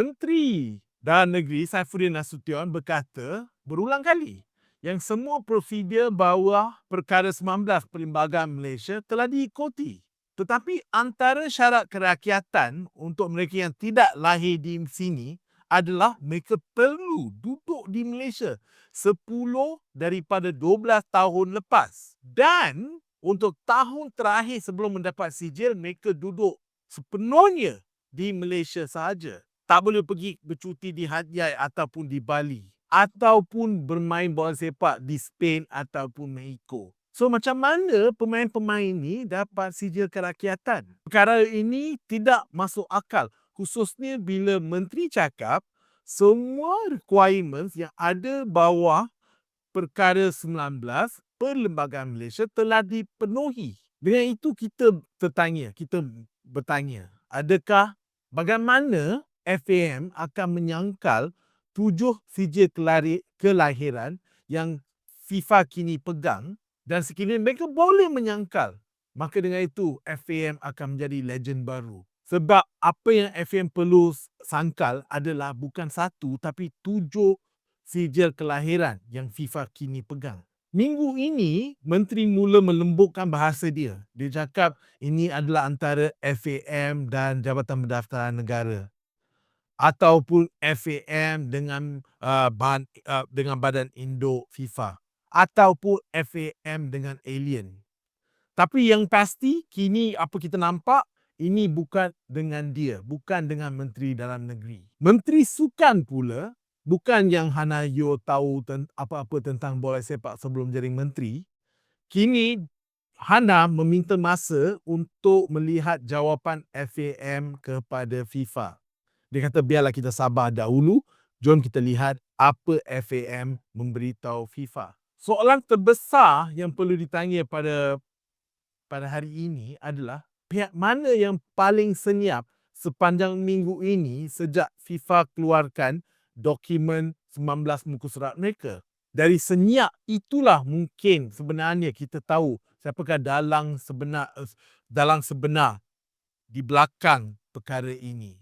Menteri Dalam Negeri Saifuddin Nasution berkata berulang kali yang semua prosedur bawah Perkara 19 Perlembagaan Malaysia telah diikuti. Tetapi antara syarat kerakyatan untuk mereka yang tidak lahir di sini adalah mereka perlu duduk di Malaysia 10 daripada 12 tahun lepas. Dan untuk tahun terakhir sebelum mendapat sijil, mereka duduk sepenuhnya di Malaysia sahaja. Tak boleh pergi bercuti di Hatyai ataupun di Bali. Ataupun bermain bola sepak di Spain ataupun Mexico. So macam mana pemain-pemain ni dapat sijil kerakyatan? Perkara ini tidak masuk akal. Khususnya bila menteri cakap semua requirements yang ada bawah Perkara 19 Perlembagaan Malaysia telah dipenuhi. Dengan itu kita tertanya, kita bertanya, adakah bagaimana FAM akan menyangkal tujuh sijil kelari- kelahiran yang FIFA kini pegang dan sekiranya mereka boleh menyangkal maka dengan itu FAM akan menjadi legend baru. Sebab apa yang FAM perlu sangkal adalah bukan satu tapi tujuh sijil kelahiran yang FIFA kini pegang. Minggu ini, Menteri mula melembutkan bahasa dia. Dia cakap ini adalah antara FAM dan Jabatan Pendaftaran Negara ataupun FAM dengan uh, bahan, uh, dengan Badan Indo FIFA ataupun FAM dengan alien. Tapi yang pasti kini apa kita nampak ini bukan dengan dia, bukan dengan Menteri Dalam Negeri. Menteri Sukan pula bukan yang Hana Yo tahu ten- apa-apa tentang bola sepak sebelum jadi menteri. Kini Hana meminta masa untuk melihat jawapan FAM kepada FIFA. Dia kata biarlah kita sabar dahulu, jom kita lihat apa FAM memberitahu FIFA. Soalan terbesar yang perlu ditanya pada pada hari ini adalah pihak mana yang paling senyap sepanjang minggu ini sejak FIFA keluarkan dokumen 19 muka surat mereka. Dari senyap itulah mungkin sebenarnya kita tahu siapakah dalang sebenar dalang sebenar di belakang perkara ini.